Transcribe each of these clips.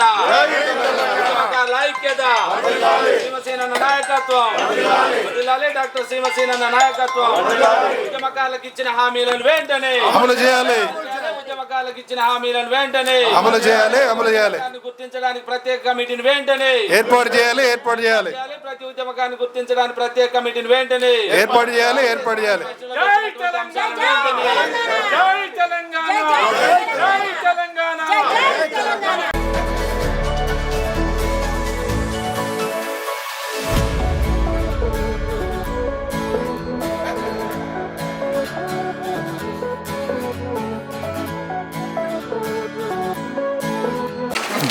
తెలంగాణ. ఐక్యత నాయకత్వం. వదిలాలి డాక్టర్ శివసేన నాయకత్వం. ఉద్యమకారులకు ఇచ్చిన హామీలను వెంటనే. అమలు చేయాలి. ఉద్యమకారులకు ఇచ్చిన హామీలను వెంటనే. అమలు చేయాలి అమలు చేయాలి. గుర్తించడానికి ప్రత్యేక కమిటీని వెంటనే. ఏర్పాటు చేయాలి ఏర్పాటు చేయాలి. చేయాలి. ప్రతి ఉద్యమకాన్ని గుర్తించడానికి ప్రత్యేక కమిటీని వెంటనే. ఏర్పాటు చేయాలి ఏర్పాటు చేయాలి. జై తెలంగాణ. జై తెలంగాణ. జై తెలంగాణ.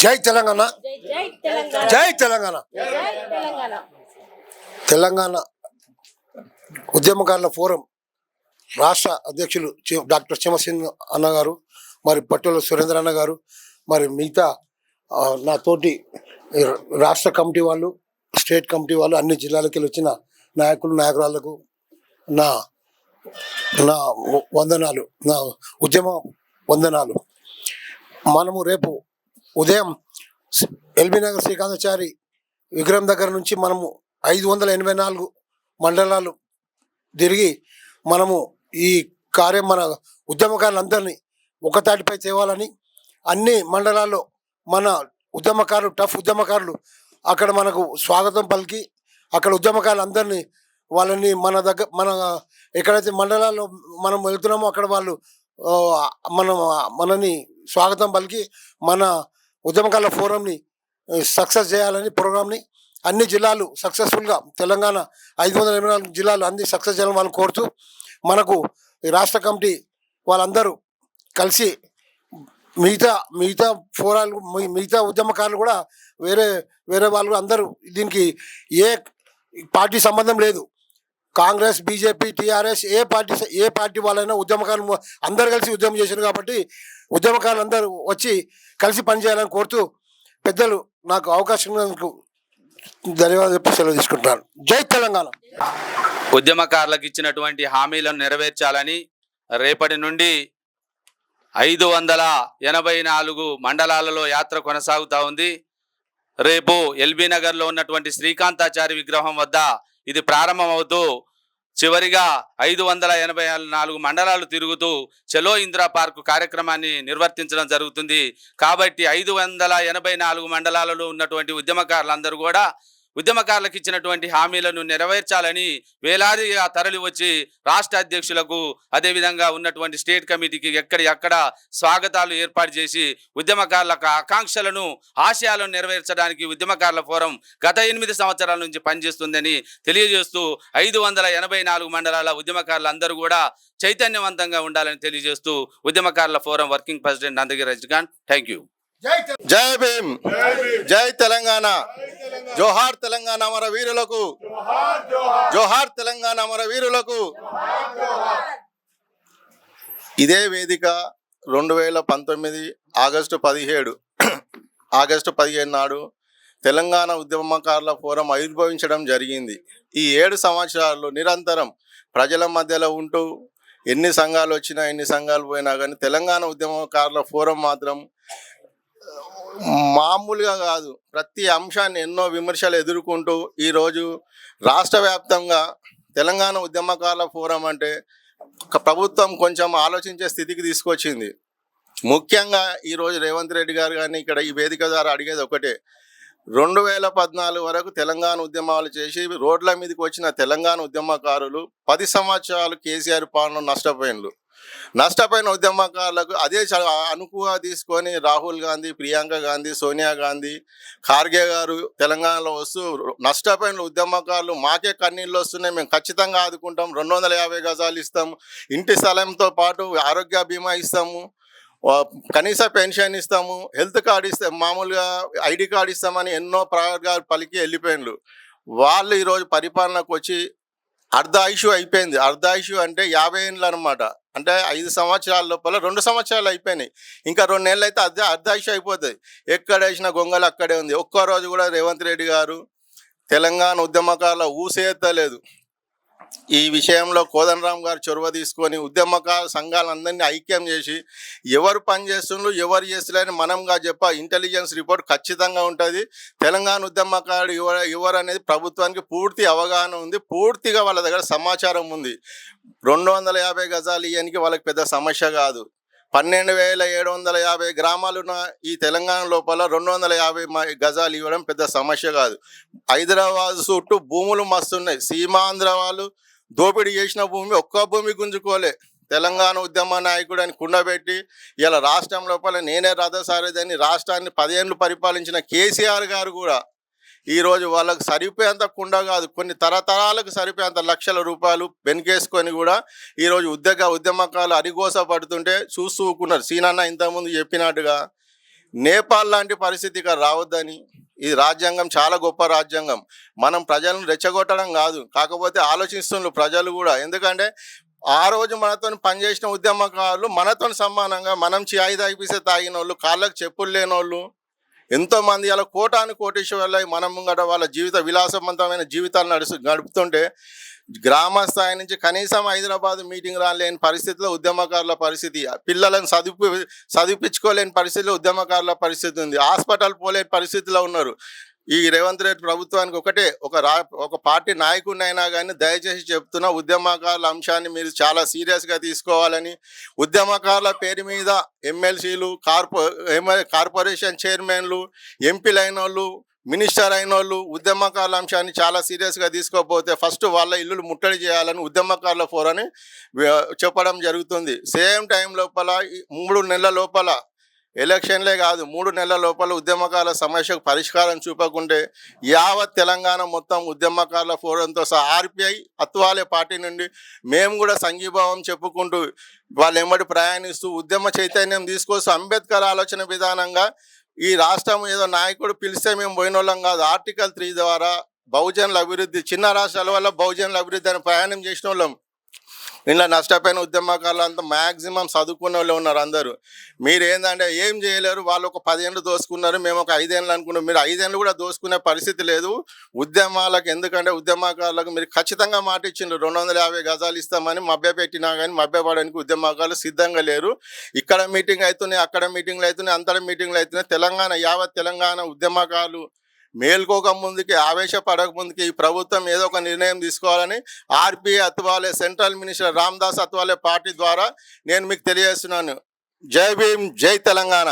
జై తెలంగాణ. జై తెలంగాణ. తెలంగాణ. ఉద్యమకారుల ఫోరం రాష్ట్ర అధ్యక్షులు డాక్టర్ చిమసింగ్ అన్న గారు మరి పట్టుల సురేంద్ర అన్న గారు మరి మిగతా నా తోటి రాష్ట్ర కమిటీ వాళ్ళు స్టేట్ కమిటీ వాళ్ళు అన్ని జిల్లాలకి వచ్చిన నాయకులు నాయకురాలకు నా నా వందనాలు నా ఉద్యమ వందనాలు. మనము రేపు ఉదయం ఎల్బీ నగర్ శ్రీకాంతాచారి విగ్రహం దగ్గర నుంచి మనము ఐదు వందల ఎనభై నాలుగు మండలాలు తిరిగి మనము ఈ కార్యం మన ఉద్యమకారులందరినీ ఒకతాటిపై తేవాలని అన్ని మండలాల్లో మన ఉద్యమకారులు టఫ్ ఉద్యమకారులు అక్కడ మనకు స్వాగతం పలికి అక్కడ ఉద్యమకారులందరినీ వాళ్ళని మన దగ్గర మన ఎక్కడైతే మండలాల్లో మనం వెళ్తున్నామో అక్కడ వాళ్ళు మనం మనని స్వాగతం పలికి మన ఉద్యమకాల ఫోరంని సక్సెస్ చేయాలని ప్రోగ్రామ్ని అన్ని జిల్లాలు సక్సెస్ఫుల్గా తెలంగాణ ఐదు వందల ఎనభై నాలుగు జిల్లాలు అన్ని సక్సెస్ చేయాలని వాళ్ళు కోరుతూ మనకు రాష్ట్ర కమిటీ వాళ్ళందరూ కలిసి మిగతా మిగతా ఫోరాలు మిగతా ఉద్యమకారులు కూడా వేరే వేరే వాళ్ళు అందరూ దీనికి ఏ పార్టీ సంబంధం లేదు. కాంగ్రెస్ బీజేపీ టీఆర్ఎస్ ఏ పార్టీ ఏ పార్టీ వాళ్ళైనా ఉద్యమకారులు అందరు కలిసి ఉద్యమం చేశారు కాబట్టి ఉద్యమకారులు అందరూ వచ్చి కలిసి పనిచేయాలని కోరుతూ పెద్దలు నాకు అవకాశం ధన్యవాదాలు చెప్పి సెలవు తీసుకుంటున్నాను. జై తెలంగాణ. ఉద్యమకారులకు ఇచ్చినటువంటి హామీలను నెరవేర్చాలని రేపటి నుండి ఐదు వందల ఎనభై నాలుగు మండలాలలో యాత్ర కొనసాగుతా ఉంది. రేపు ఎల్బీ నగర్లో ఉన్నటువంటి శ్రీకాంతాచారి విగ్రహం వద్ద ఇది ప్రారంభమవుతూ చివరిగా ఐదు వందల ఎనభై నాలుగు మండలాలు తిరుగుతూ చలో ఇందిరా పార్కు కార్యక్రమాన్ని నిర్వర్తించడం జరుగుతుంది. కాబట్టి ఐదు వందల ఎనభై నాలుగు మండలాలలో ఉన్నటువంటి ఉద్యమకారులందరూ కూడా ఉద్యమకారులకు ఇచ్చినటువంటి హామీలను నెరవేర్చాలని వేలాదిగా తరలి వచ్చి రాష్ట్ర అధ్యక్షులకు అదేవిధంగా ఉన్నటువంటి స్టేట్ కమిటీకి ఎక్కడి అక్కడ స్వాగతాలు ఏర్పాటు చేసి ఉద్యమకారులకు ఆకాంక్షలను ఆశయాలను నెరవేర్చడానికి ఉద్యమకారుల ఫోరం గత ఎనిమిది సంవత్సరాల నుంచి పనిచేస్తుందని తెలియజేస్తూ ఐదు వందల ఎనభై నాలుగు మండలాల ఉద్యమకారులందరూ కూడా చైతన్యవంతంగా ఉండాలని తెలియజేస్తూ ఉద్యమకారుల forum working president Nandagiri Rajinikanth. Thank you Jai Bhim. Jai Telangana. జోహార్ తెలంగాణ మన వీరులకు. జోహార్ తెలంగాణ మన వీరులకు. ఇదే వేదిక రెండు వేల పంతొమ్మిది ఆగస్టు పదిహేడు ఆగస్టు పదిహేను నాడు తెలంగాణ ఉద్యమకారుల ఫోరం ఆవిర్భవించడం జరిగింది. ఈ ఏడు సంవత్సరాల్లో నిరంతరం ప్రజల మధ్యలో ఉంటూ ఎన్ని సంఘాలు వచ్చినా ఎన్ని సంఘాలు పోయినా కానీ తెలంగాణ ఉద్యమకారుల ఫోరం మాత్రం మామూలుగా కాదు. ప్రతి అంశాన్ని ఎన్నో విమర్శలు ఎదుర్కొంటూ ఈరోజు రాష్ట్ర వ్యాప్తంగా తెలంగాణ ఉద్యమకారుల ఫోరం అంటే ప్రభుత్వం కొంచెం ఆలోచించే స్థితికి తీసుకొచ్చింది. ముఖ్యంగా ఈరోజు రేవంత్ రెడ్డి గారు కానీ ఇక్కడ ఈ వేదిక ద్వారా అడిగేది ఒకటే. రెండు వేల పద్నాలుగు వరకు తెలంగాణ ఉద్యమాలు చేసి రోడ్ల మీదకి వచ్చిన తెలంగాణ ఉద్యమకారులు పది సంవత్సరాలు కేసీఆర్ పాలన నష్టపోయినలు. నష్టపోయిన ఉద్యమకారులకు అదే అనుకుగా తీసుకొని రాహుల్ గాంధీ ప్రియాంక గాంధీ సోనియా గాంధీ ఖార్గే గారు తెలంగాణలో వస్తూ నష్టపోయిన ఉద్యమకారులు మాకే కన్నీళ్ళు వస్తున్నాయి. మేము ఖచ్చితంగా ఆదుకుంటాం. రెండు వందల యాభై గజాలు ఇస్తాం. ఇంటి స్థలంతో పాటు ఆరోగ్య బీమా ఇస్తాము. కనీస పెన్షన్ ఇస్తాము. హెల్త్ కార్డు ఇస్తాం మామూలుగా ఐడి కార్డు ఇస్తామని ఎన్నో ప్రయోగాలు పలికి వెళ్ళిపోయిండ్రు. వాళ్ళు ఈరోజు పరిపాలనకు వచ్చి అర్ధ ఇష్యూ అయిపోయింది. అర్ధ ఇష్యూ అంటే యాభై ఏళ్ళు అనమాట అంటే ఐదు సంవత్సరాల లోపల రెండు సంవత్సరాలు అయిపోయినాయి. ఇంకా రెండు నెలలు అయితే అర్ధ అర్ధాయుష అయిపోతుంది ఎక్కడ వేసిన గొంగలు అక్కడే ఉంది. ఒక్కో రోజు కూడా రేవంత్ రెడ్డి గారు తెలంగాణ ఉద్యమకాల ఊసేత్తలేదు ఈ విషయంలో కోదండరామ్ గారు చొరవ తీసుకొని ఉద్యమకాల సంఘాలందరినీ ఐక్యం చేసి ఎవరు పని చేస్తుండ్రు ఎవరు చేస్తలేని మనంగా చెప్ప ఇంటెలిజెన్స్ రిపోర్ట్ ఖచ్చితంగా ఉంటుంది. తెలంగాణ ఉద్యమకారుడు ఎవరు ఎవరు అనేది ప్రభుత్వానికి పూర్తి అవగాహన ఉంది. పూర్తిగా వాళ్ళ దగ్గర సమాచారం ఉంది. రెండు వందల యాభై గజాలు ఇవ్వడానికి వాళ్ళకి పెద్ద సమస్య కాదు. పన్నెండు వేల ఏడు వందల యాభై గ్రామాలున్న ఈ తెలంగాణ లోపల రెండు వందల యాభై మ- గజాలు ఇవ్వడం పెద్ద సమస్య కాదు. హైదరాబాద్ చుట్టూ భూములు మస్తున్నాయి. సీమాంధ్ర వాళ్ళు దోపిడీ చేసిన భూమి ఒక్క భూమి గుంజుకోలే. తెలంగాణ ఉద్యమ నాయకుడు అని కుండబెట్టి ఇలా రాష్ట్రం లోపల నేనే రథసారథని రాష్ట్రాన్ని పదేళ్ళు పరిపాలించిన కేసీఆర్ గారు కూడా ఈరోజు వాళ్ళకు సరిపోయేంత కుండ కాదు కొన్ని తరతరాలకు సరిపోయేంత లక్షల రూపాయలు వెనుకేసుకొని కూడా ఈరోజు ఉద్యోగ ఉద్యమకాలు అరిగోస పడుతుంటే చూస్తూ ఊరుకున్నారు సీనన్న ఇంతకుముందు చెప్పినట్టుగా నేపాల్ లాంటి పరిస్థితి రావద్దని ఈ రాజ్యాంగం చాలా గొప్ప రాజ్యాంగం. మనం ప్రజలను రెచ్చగొట్టడం కాదు. కాకపోతే ఆలోచిస్తున్నారు ప్రజలు కూడా. ఎందుకంటే ఆ రోజు మనతో పనిచేసిన ఉద్యమకారులు మనతో సమానంగా మనం చాయ్ తాగిపిస్తే తాగిన వాళ్ళు కాళ్ళకు చెప్పులు లేని వాళ్ళు ఎంతోమంది అలా కోటాను కోటేశ్వర్లై మనం ముంగట వాళ్ళ జీవిత విలాసవంతమైన జీవితాలు నడుస్తు గడుపుతుంటే గ్రామ స్థాయి నుంచి కనీసం హైదరాబాద్ మీటింగ్ రాలేని పరిస్థితిలో ఉద్యమకారుల పరిస్థితి పిల్లలను చదివి చదివిపించుకోలేని పరిస్థితిలో ఉద్యమకారుల పరిస్థితి ఉంది. హాస్పిటల్ పోలేని పరిస్థితిలో ఉన్నారు. ఈ రేవంత్ రెడ్డి ప్రభుత్వానికి ఒకటే ఒక రా ఒక పార్టీ నాయకుడినైనా కానీ దయచేసి చెప్తున్న ఉద్యమకారుల అంశాన్ని మీరు చాలా సీరియస్గా తీసుకోవాలని ఉద్యమకారుల పేరు మీద ఎమ్మెల్సీలు కార్పొ కార్పొరేషన్ చైర్మన్లు ఎంపీలు అయిన వాళ్ళు మినిస్టర్ అయిన వాళ్ళు ఉద్యమకారుల అంశాన్ని చాలా సీరియస్గా తీసుకోకపోతే ఫస్ట్ వాళ్ళ ఇల్లులు ముట్టడి చేయాలని ఉద్యమకారుల ఫోరని చెప్పడం జరుగుతుంది. సేమ్ టైం లోపల మూడు నెలల లోపల ఎలక్షన్లే కాదు మూడు నెలల లోపల ఉద్యమకారుల సమస్యకు పరిష్కారం చూపకుంటే యావత్ తెలంగాణ మొత్తం ఉద్యమకారుల ఫోరంతో సహా ఆర్పిఐ అత్వాలే పార్టీ నుండి మేము కూడా సంఘీభావం చెప్పుకుంటూ వాళ్ళు ఎమ్మడి ప్రయాణిస్తూ ఉద్యమ చైతన్యం తీసుకొస్తూ అంబేద్కర్ ఆలోచన విధానంగా ఈ రాష్ట్రం ఏదో నాయకుడు పిలిస్తే మేము పోయిన వాళ్ళం కాదు. ఆర్టికల్ త్రీ ద్వారా బహుజనుల అభివృద్ధి చిన్న రాష్ట్రాల వల్ల బహుజనుల అభివృద్ధి అని ప్రయాణం చేసిన వాళ్ళం ఇంట్లో నష్టపోయిన ఉద్యమకారులు అంతా మ్యాక్సిమం చదువుకున్న వాళ్ళు ఉన్నారు అందరూ. మీరు ఏంటంటే ఏం చేయలేరు వాళ్ళు ఒక పదేళ్ళు దోసుకున్నారు మేము ఒక ఐదేళ్ళు అనుకున్నాం. మీరు ఐదేళ్ళు కూడా దోసుకునే పరిస్థితి లేదు. ఉద్యమాలకు ఎందుకంటే ఉద్యమకారులకు మీరు ఖచ్చితంగా మాట ఇచ్చిండ్రు రెండు వందల యాభై గజాలు ఇస్తామని మభ్య పెట్టినా కానీ మభ్యపడడానికి ఉద్యమకారులు సిద్ధంగా లేరు. ఇక్కడ మీటింగ్ అవుతున్నాయి అక్కడ మీటింగ్లు అవుతున్నాయి అంతటి మీటింగ్లు అవుతున్నాయి తెలంగాణ యావత్ తెలంగాణ ఉద్యమకారులు మేల్కోక ముందుకి ఆవేశపడక ముందుకి ఈ ప్రభుత్వం ఏదో ఒక నిర్ణయం తీసుకోవాలని RBI Athawale central minister Ramdas Athawale party ద్వారా నేను మీకు తెలియజేస్తున్నాను. జై భీమ్ జై తెలంగాణ.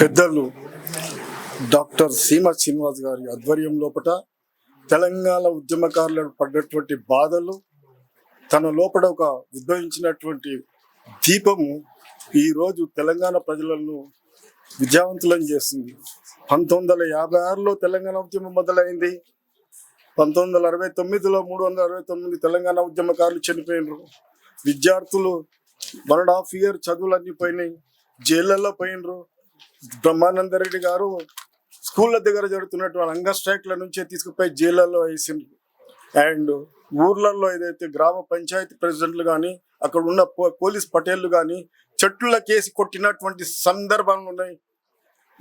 పెద్దలు డాక్టర్ సీమ శ్రీనివాస్ గారి ఆధ్వర్యం లోపట తెలంగాణ ఉద్యమకారులకు పడ్డటువంటి బాధలు తన లోపల ఒక ఉద్భవించినటువంటి దీపము ఈరోజు తెలంగాణ ప్రజలను విజయవంతులను చేస్తుంది. పంతొమ్మిది వందల యాభై ఆరులో తెలంగాణ ఉద్యమం మొదలైంది. పంతొమ్మిది వందల అరవై తొమ్మిదిలో మూడు వందల అరవై తొమ్మిది తెలంగాణ ఉద్యమకారులు చనిపోయినారు. విద్యార్థులు వన్ అండ్ హాఫ్ ఇయర్ చదువులన్నీ పోయినాయి. జైళ్ళల్లో పోయినరు. బ్రహ్మానందరెడ్డి గారు స్కూళ్ళ దగ్గర జరుగుతున్నటువంటి అంగ స్ట్రైక్ల నుంచే తీసుకుపోయి జైళ్ళల్లో వేసిండ్రు. అండ్ ఊర్లలో ఏదైతే గ్రామ పంచాయతీ ప్రెసిడెంట్లు కానీ అక్కడ ఉన్న పో- పోలీస్ పటేళ్ళు కానీ చెట్ల కేసి కొట్టినటువంటి సందర్భాలు ఉన్నాయి.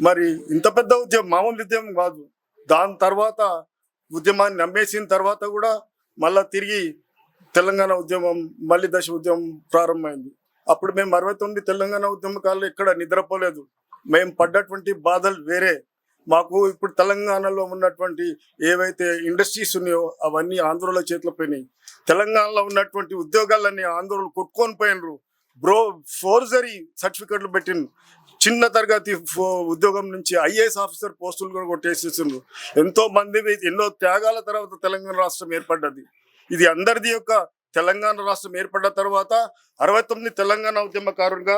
మరి ఇంత పెద్ద ఉద్యమం మామూలు ఉద్యమం కాదు. దాని తర్వాత ఉద్యమాన్ని నమ్మేసిన తర్వాత కూడా మళ్ళా తిరిగి తెలంగాణ ఉద్యమం మళ్ళీ దశ ఉద్యమం ప్రారంభమైంది. అప్పుడు మేము అరవై తొమ్మిది తెలంగాణ ఉద్యమకాలు ఇక్కడ నిద్రపోలేదు. మేము పడ్డటువంటి బాధలు వేరే. మాకు ఇప్పుడు తెలంగాణలో ఉన్నటువంటి ఏవైతే ఇండస్ట్రీస్ ఉన్నాయో అవన్నీ ఆంధ్రలో చేతిలో పోయినాయి. తెలంగాణలో ఉన్నటువంటి ఉద్యోగాలన్నీ ఆంధ్రులు కొట్టుకొని పోయినరు. బ్రో ఫోర్జరీ సర్టిఫికెట్లు పెట్టిన చిన్న తరగతి ఉద్యోగం నుంచి ఐఏఎస్ ఆఫీసర్ పోస్టులు కూడా కొట్టేసేసిండ్రు. ఎంతో మంది ఎన్నో త్యాగాల తర్వాత తెలంగాణ రాష్ట్రం ఏర్పడ్డది. ఇది అందరిది యొక్క తెలంగాణ రాష్ట్రం ఏర్పడ్డ తర్వాత అరవై తొమ్మిది తెలంగాణ ఉద్యమకారులుగా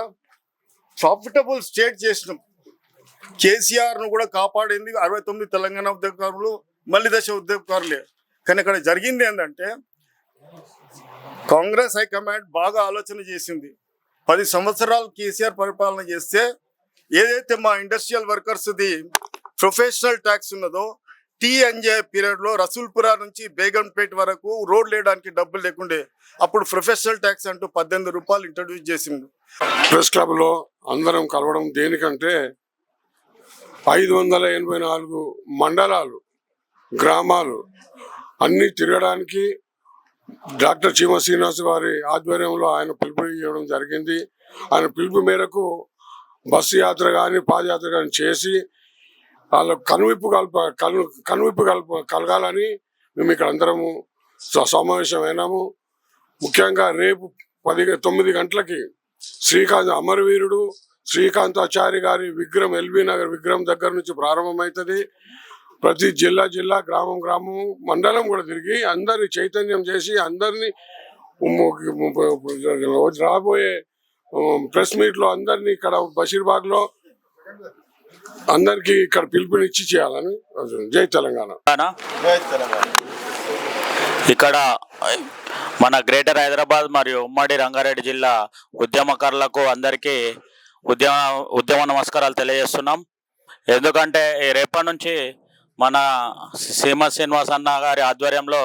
ప్రాఫిటబుల్ స్టేట్ చేసినాం. కేసీఆర్ను కూడా కాపాడింది అరవై తొమ్మిది తెలంగాణ ఉద్యమకారులు మళ్ళీ దశ ఉద్యమకారులే. కానీ ఇక్కడ జరిగింది ఏంటంటే కాంగ్రెస్ హైకమాండ్ బాగా ఆలోచన చేసింది. పది సంవత్సరాలు కేసీఆర్ పరిపాలన చేస్తే ఏదైతే మా ఇండస్ట్రియల్ వర్కర్స్ది ప్రొఫెషనల్ ట్యాక్స్ ఉన్నదో టీఎన్జే పీరియడ్లో రసూల్పురా నుంచి బేగంపేట్ వరకు రోడ్ వేయడానికి డబ్బులు లేకుండే అప్పుడు ప్రొఫెషనల్ ట్యాక్స్ అంటూ పద్దెనిమిది రూపాయలు ఇంట్రడ్యూస్ చేసిండు. ప్రెస్ క్లబ్లో అందరం కలవడం దేనికంటే ఐదు వందల ఎనభై నాలుగు మండలాలు గ్రామాలు అన్నీ తిరగడానికి డాక్టర్ చీమ శ్రీనివాస్ వారి ఆధ్వర్యంలో ఆయన పిలుపు ఇవ్వడం జరిగింది. ఆయన పిలుపు మేరకు బస్సు యాత్ర కానీ పాదయాత్ర కానీ చేసి వాళ్ళ కనువిప్పు కల్ప కను కనువిప్పు కల్ప కలగాలని మేము ఇక్కడ అందరము స- సమావేశమైనాము ముఖ్యంగా రేపు పది తొమ్మిది గంటలకి శ్రీకాంత్ అమరవీరుడు శ్రీకాంతాచారి గారి విగ్రహం ఎల్బీ నగర్ విగ్రహం దగ్గర నుంచి ప్రారంభమవుతుంది. ప్రతి జిల్లా జిల్లా గ్రామం గ్రామం మండలం కూడా తిరిగి అందరిని చైతన్యం చేసి అందరినీ రాబోయే ప్రెస్ మీట్లో అందరినీ ఇక్కడ బషీర్బాగ్లో అందరికి ఇక్కడ పిలుపునిచ్చి చేయాలని జై తెలంగాణ. జై తెలంగాణ. ఇక్కడ మన గ్రేటర్ హైదరాబాద్ మరియు ఉమ్మడి రంగారెడ్డి జిల్లా ఉద్యమకారులకు అందరికీ ఉద్యమ ఉద్యమ నమస్కారాలు తెలియజేస్తున్నాం. ఎందుకంటే ఈ రేపటి నుంచి మన సీమ శ్రీనివాస్ అన్న గారి ఆధ్వర్యంలో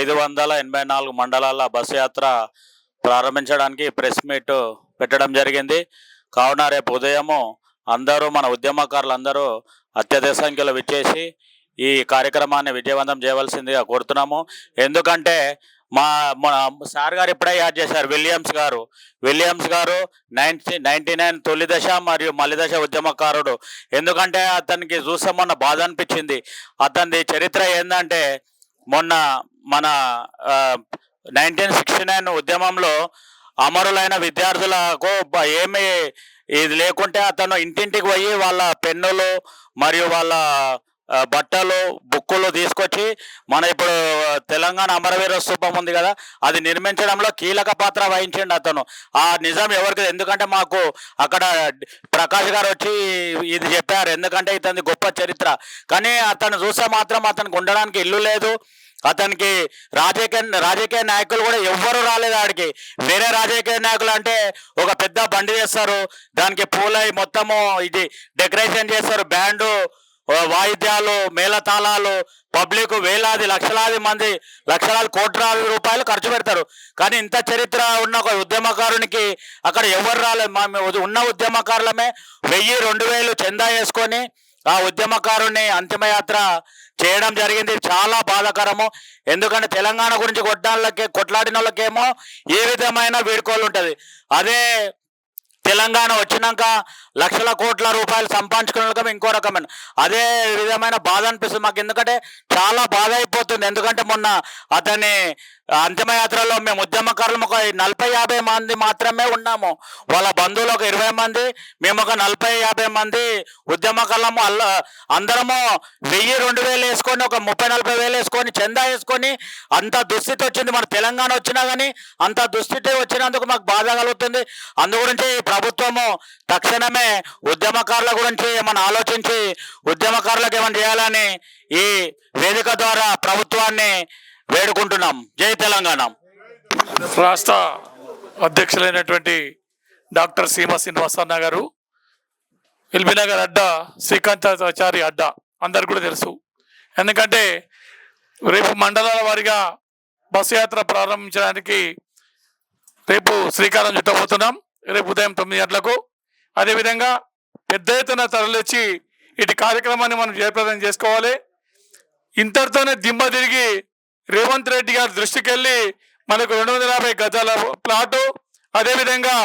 ఐదు వందల ఎనభై నాలుగు మండలాల బస్సు యాత్ర ప్రారంభించడానికి ప్రెస్ మీట్ పెట్టడం జరిగింది. కావున రేపు ఉదయము అందరూ మన ఉద్యమకారులు అందరూ అత్యధిక సంఖ్యలో విచ్చేసి ఈ కార్యక్రమాన్ని విజయవంతం చేయవలసిందిగా కోరుతున్నాము. ఎందుకంటే మా సార్ గారు ఇప్పుడే యాడ్ చేశారు విలియమ్స్ గారు. విలియమ్స్ గారు నైన్టీ నైన్టీ నైన్ తొలి దశ మరియు మలిదశ ఉద్యమకారుడు. ఎందుకంటే అతనికి చూస్తే మొన్న బాధ అనిపించింది. అతని చరిత్ర ఏంటంటే మొన్న మన నైన్టీన్ సిక్స్టీ నైన్ ఉద్యమంలో అమరులైన విద్యార్థులకు ఏమి ఇది లేకుంటే అతను ఇంటింటికి పోయి వాళ్ళ పెన్నులు మరియు వాళ్ళ బట్టలు బుక్కులు తీసుకొచ్చి మన ఇప్పుడు తెలంగాణ అమరవీర స్థూపం ఉంది కదా అది నిర్మించడంలో కీలక పాత్ర వహించిండు అతను. ఆ నిజం ఎవరికి ఎందుకంటే మాకు అక్కడ ప్రకాష్ గారు వచ్చి ఇది చెప్పారు ఎందుకంటే ఇతని గొప్ప చరిత్ర. కానీ అతను చూస్తే మాత్రం అతనికి ఉండడానికి ఇల్లు లేదు అతనికి రాజకీయ రాజకీయ నాయకులు కూడా ఎవ్వరు రాలేదు ఆడికి. వేరే రాజకీయ నాయకులు అంటే ఒక పెద్ద బండి చేస్తారు దానికి పూలై మొత్తము ఇది డెకరేషన్ చేస్తారు బ్యాండు వాయిద్యాలు మేళతాళాలు పబ్లిక్ వేలాది లక్షలాది మంది లక్షలాది కోట్లాది రూపాయలు ఖర్చు పెడతారు. కానీ ఇంత చరిత్ర ఉన్న ఒక ఉద్యమకారునికి అక్కడ ఎవరు రాలేదు మా ఉన్న ఉద్యమకారులమే వెయ్యి రెండు వేలు చందా వేసుకొని ఆ ఉద్యమకారుని అంతిమయాత్ర చేయడం జరిగింది. చాలా బాధాకరము. ఎందుకంటే తెలంగాణ గురించి కొట్టాలకే కొట్లాడిన వాళ్ళకేమో ఏ విధమైన వీడుకోలు ఉంటుంది. అదే తెలంగాణ వచ్చినాక లక్షల కోట్ల రూపాయలు సంపాదించుకునే ఇంకో రకమైన. అదే విధమైన బాధ అనిపిస్తుంది మాకు. ఎందుకంటే చాలా బాధ అయిపోతుంది. ఎందుకంటే మొన్న అతని అంతిమయాత్రలో మేము ఉద్యమకారులు ఒక నలభై యాభై మంది మాత్రమే ఉన్నాము. వాళ్ళ బంధువులు ఒక ఇరవై మంది మేము ఒక నలభై యాభై మంది ఉద్యమకారులము. అల్ల అందరము వెయ్యి రెండు వేలు వేసుకొని ఒక ముప్పై నలభై వేలు వేసుకొని చందా వేసుకొని అంత దుస్థితి వచ్చింది. మన తెలంగాణ వచ్చినా కానీ అంత దుస్థితి వచ్చినందుకు మాకు బాధ కలుగుతుంది. అందు గురించి ప్రభుత్వము తక్షణమే ఉద్యమకారుల గురించి ఏమైనా ఆలోచించి ఉద్యమకారులకు ఏమైనా చేయాలని ఈ వేదిక ద్వారా ప్రభుత్వాన్ని వేడుకుంటున్నాం. జై తెలంగాణ. రాష్ట్ర అధ్యక్షులైనటువంటి డాక్టర్ సీమ శ్రీనివాసన్న గారు ఎల్బీనగర్ అడ్డా శ్రీకాంతాచారి అడ్డా అందరు కూడా తెలుసు. ఎందుకంటే రేపు మండలాల వారిగా బస్సు యాత్ర ప్రారంభించడానికి రేపు శ్రీకారం చుట్టబోతున్నాం. రేపు ఉదయం తొమ్మిది గంటలకు. అదేవిధంగా పెద్ద ఎత్తున తరలిచ్చి ఇటు కార్యక్రమాన్ని మనం జయప్రదం చేసుకోవాలి. ఇంతటితోనే దిమ్మ తిరిగి రేవంత్ రెడ్డి గారి దృష్టికి వెళ్ళి మనకు రెండు వందల యాభై గజాల ప్లాటు అదేవిధంగా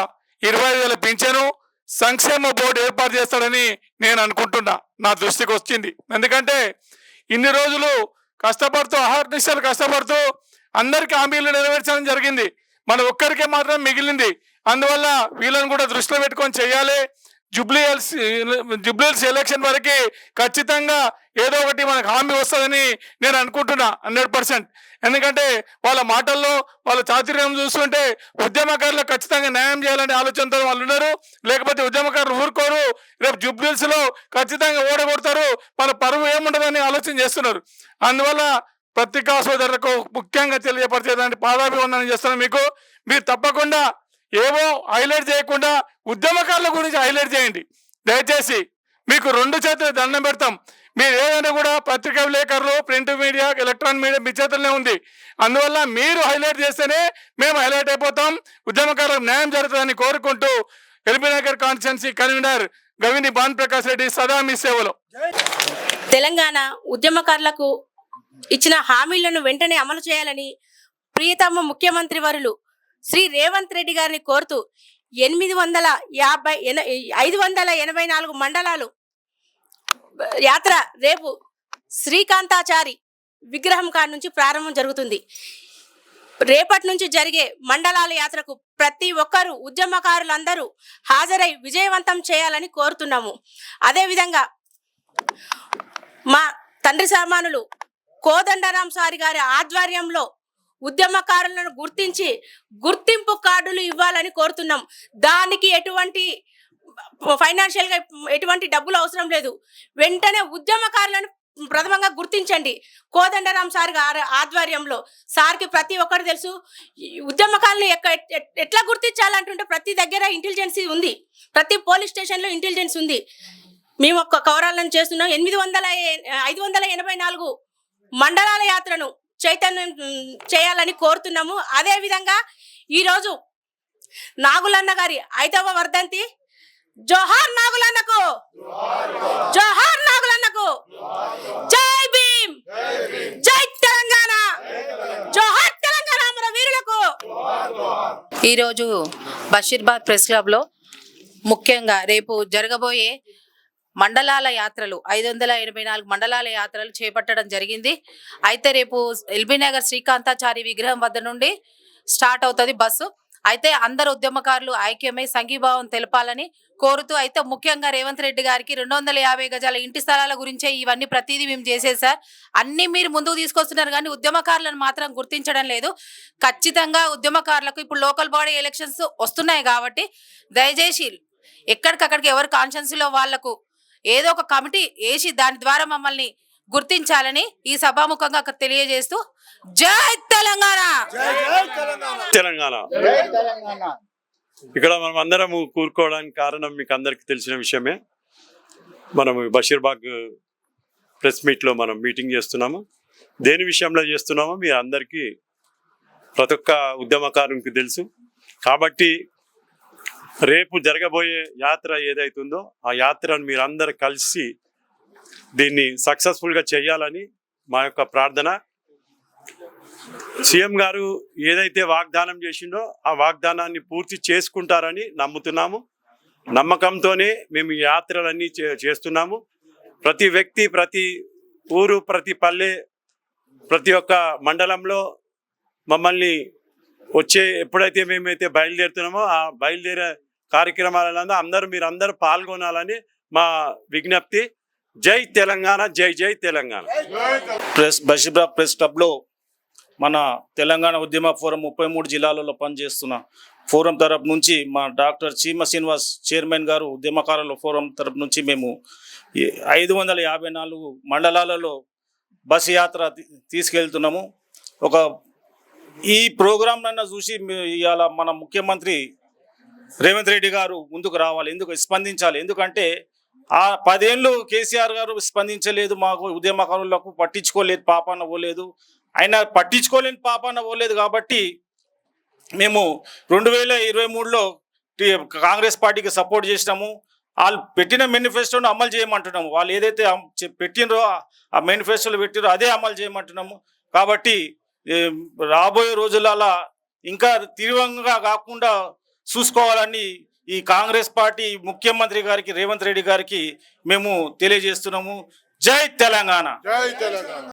ఇరవై వేల పింఛను సంక్షేమ బోర్డు ఏర్పాటు చేస్తాడని నేను అనుకుంటున్నా. నా దృష్టికి వచ్చింది. ఎందుకంటే ఇన్ని రోజులు కష్టపడుతూ అహర్నిశలు కష్టపడుతూ అందరికి హామీలు నెరవేర్చడం జరిగింది. మన ఒక్కరికే మాత్రం మిగిలింది. అందువల్ల వీళ్ళని కూడా దృష్టిలో పెట్టుకొని చేయాలి. జుబ్లీ జుబ్లీ ఎలక్షన్ వరకు ఖచ్చితంగా ఏదో ఒకటి మనకు హామీ వస్తుందని నేను అనుకుంటున్నా హండ్రెడ్ పర్సెంట్. ఎందుకంటే వాళ్ళ మాటల్లో వాళ్ళ చాతుర్యం చూస్తుంటే ఉద్యమకారులకు ఖచ్చితంగా న్యాయం చేయాలనే ఆలోచనతో వాళ్ళు ఉన్నారు. లేకపోతే ఉద్యమకారులు ఊరుకోరు. రేపు జుబ్లీస్ ఖచ్చితంగా ఓడగొడతారు. వాళ్ళ పరువు ఏముండదని ఆలోచన చేస్తున్నారు. అందువల్ల పత్రికా సోదరులకు ముఖ్యంగా తెలియపరిచేదానికి పాదాభివందనం చేస్తున్నాను మీకు. మీరు తప్పకుండా ఏవో హైలైట్ చేయకుండా ఉద్యమకారుల గురించి హైలైట్ చేయండి. దయచేసి మీకు రెండు చేతులు దండం పెడతాం. మీరు కూడా పత్రికా విలేకరులు ప్రింట్ మీడియా ఎలక్ట్రానిక్ మీడియా మీ చేతుల్లోనే ఉంది. అందువల్ల మీరు హైలైట్ చేస్తేనే మేము హైలైట్ అయిపోతాం. ఉద్యమకారులకు న్యాయం జరుగుతుందని కోరుకుంటూ ఎల్బీనగర్ కాన్స్టిట్యున్సీ కన్వీనర్ గవిని భాన్ ప్రకాష్ రెడ్డి సదా మీ సేవలో. తెలంగాణ ఉద్యమకారులకు ఇచ్చిన హామీలను వెంటనే అమలు చేయాలని ప్రియతమ ముఖ్యమంత్రి వరులు శ్రీ రేవంత్ రెడ్డి గారిని కోరుతూ ఎనిమిది వందల యాభై ఎన ఐదు వందల ఎనభై నాలుగు మండలాలు యాత్ర రేపు శ్రీకాంతాచారి విగ్రహం కాడ నుంచి ప్రారంభం జరుగుతుంది. రేపటి నుంచి జరిగే మండలాల యాత్రకు ప్రతి ఒక్కరూ ఉద్యమకారులందరూ హాజరై విజయవంతం చేయాలని కోరుతున్నాము. అదేవిధంగా మా తండ్రి సామానులు కోదండరాం సారి గారి ఆధ్వర్యంలో ఉద్యమకారులను గుర్తించి గుర్తింపు కార్డులు ఇవ్వాలని కోరుతున్నాం. దానికి ఎటువంటి ఫైనాన్షియల్గా ఎటువంటి డబ్బులు అవసరం లేదు. వెంటనే ఉద్యమకారులను ప్రథమంగా గుర్తించండి. కోదండరాం సార్ గారి ఆధ్వర్యంలో సార్కి ప్రతి ఒక్కరు తెలుసు. ఉద్యమకాలను ఎక్క ఎట్- ఎట్లా గుర్తించాలంటుంటే ప్రతి దగ్గర ఇంటెలిజెన్సీ ఉంది. ప్రతి పోలీస్ స్టేషన్లో ఇంటెలిజెన్స్ ఉంది. మేము ఒక కవరాలను చేస్తున్నాం. ఎనిమిది వందల ఐదు వందల ఎనభై నాలుగు మండలాల యాత్రను చైతన్యం చేయాలని కోరుతున్నాము. అదేవిధంగా ఈరోజు నాగులన్న గారి ఐదవ వర్ధంతి జోహార్ నాగులన్నకు. జోహార్ నాగులన్నకు. జై భీమ్. జై తెలంగాణ. జోహార్ తెలంగాణ మన వీరులకు. ఈరోజు బషీర్బాద్ ప్రెస్ క్లబ్లో ముఖ్యంగా రేపు జరగబోయే మండలాల యాత్రలు ఐదు వందల ఎనభై నాలుగు మండలాల యాత్రలు చేపట్టడం జరిగింది. అయితే రేపు ఎల్బీ నగర్ శ్రీకాంతాచారి విగ్రహం వద్ద నుండి స్టార్ట్ అవుతుంది బస్సు. అయితే అందరు ఉద్యమకారులు ఐక్యమై సంఘీభావం తెలపాలని కోరుతూ అయితే ముఖ్యంగా రేవంత్ రెడ్డి గారికి రెండు వందల యాభై గజాల ఇంటి స్థలాల గురించే ఇవన్నీ ప్రతిదీ మేము చేసేది సార్. అన్నీ మీరు ముందుకు తీసుకొస్తున్నారు కానీ ఉద్యమకారులను మాత్రం గుర్తించడం లేదు. ఖచ్చితంగా ఉద్యమకారులకు ఇప్పుడు లోకల్ బాడీ ఎలక్షన్స్ వస్తున్నాయి కాబట్టి దయచేసి ఎక్కడికక్కడికి ఎవరు కాన్షియన్స్లో వాళ్ళకు ఏదో ఒక కమిటీ వేసి దాని ద్వారా మమ్మల్ని గుర్తించాలని ఈ సభాముఖంగా తెలియజేస్తూ జై తెలంగాణ! తెలంగాణ! ఇక్కడ మనం అందరం కూరుకోవడానికి కారణం మీకు అందరికి తెలిసిన విషయమే. మనము బషీర్బాగ్ ప్రెస్ మీట్లో మనం మీటింగ్ చేస్తున్నాము. దేని విషయంలో చేస్తున్నామో మీ అందరికీ ప్రతి ఒక్క ఉద్యమకారునికి తెలుసు. కాబట్టి రేపు జరగబోయే యాత్ర ఏదైతుందో ఆ యాత్రను మీరందరూ కలిసి దీన్ని సక్సెస్ఫుల్గా చేయాలని మా యొక్క ప్రార్థన. సీఎం గారు ఏదైతే వాగ్దానం చేసిండో ఆ వాగ్దానాన్ని పూర్తి చేసుకుంటారని నమ్ముతున్నాము. నమ్మకంతోనే మేము యాత్రలన్నీ చే- చేస్తున్నాము. ప్రతి వ్యక్తి ప్రతి ఊరు ప్రతి పల్లె ప్రతి ఒక్క మండలంలో మమ్మల్ని వచ్చే ఎప్పుడైతే మేమైతే బయలుదేరుతున్నామో ఆ బయలుదేరే కార్యక్రమాలలో అందరూ మీరు అందరూ పాల్గొనాలని మా విజ్ఞప్తి. జై తెలంగాణ జై జై తెలంగాణ. ప్రెస్ బషీబ్రా ప్రెస్ క్లబ్లో మన తెలంగాణ ఉద్యమ ఫోరం ముప్పై మూడు జిల్లాలలో పనిచేస్తున్న ఫోరం తరపు నుంచి మా డాక్టర్ చీమ శ్రీనివాస్ చైర్మన్ గారు ఉద్యమకారుల ఫోరం తరపు నుంచి మేము ఐదు వందల యాభై నాలుగు మండలాలలో బస్ యాత్ర తీసుకెళ్తున్నాము. ఒక ఈ ప్రోగ్రాం నన్న చూసి ఇవాళ మన ముఖ్యమంత్రి రేవంత్ రెడ్డి గారు ముందుకు రావాలి ఎందుకు స్పందించాలి? ఎందుకంటే ఆ పదేళ్ళు కేసీఆర్ గారు స్పందించలేదు మాకు ఉద్యమకారులకు పట్టించుకోలేదు పాపాన పోలేదు. ఆయన పట్టించుకోలేని పాపాన పోలేదు కాబట్టి మేము రెండు వేల ఇరవై మూడులో కాంగ్రెస్ పార్టీకి సపోర్ట్ చేసినాము. వాళ్ళు పెట్టిన మేనిఫెస్టోను అమలు చేయమంటున్నాము. వాళ్ళు ఏదైతే పెట్టినరో ఆ- ఆ మేనిఫెస్టోలో పెట్టినరో అదే అమలు చేయమంటున్నాము. కాబట్టి రాబోయే రోజులలో ఇంకా తీవ్రంగా కాకుండా చూసుకోవాలని ఈ కాంగ్రెస్ పార్టీ ముఖ్యమంత్రి గారికి రేవంత్ రెడ్డి గారికి మేము తెలియజేస్తున్నాము. జై తెలంగాణ. జై తెలంగాణ.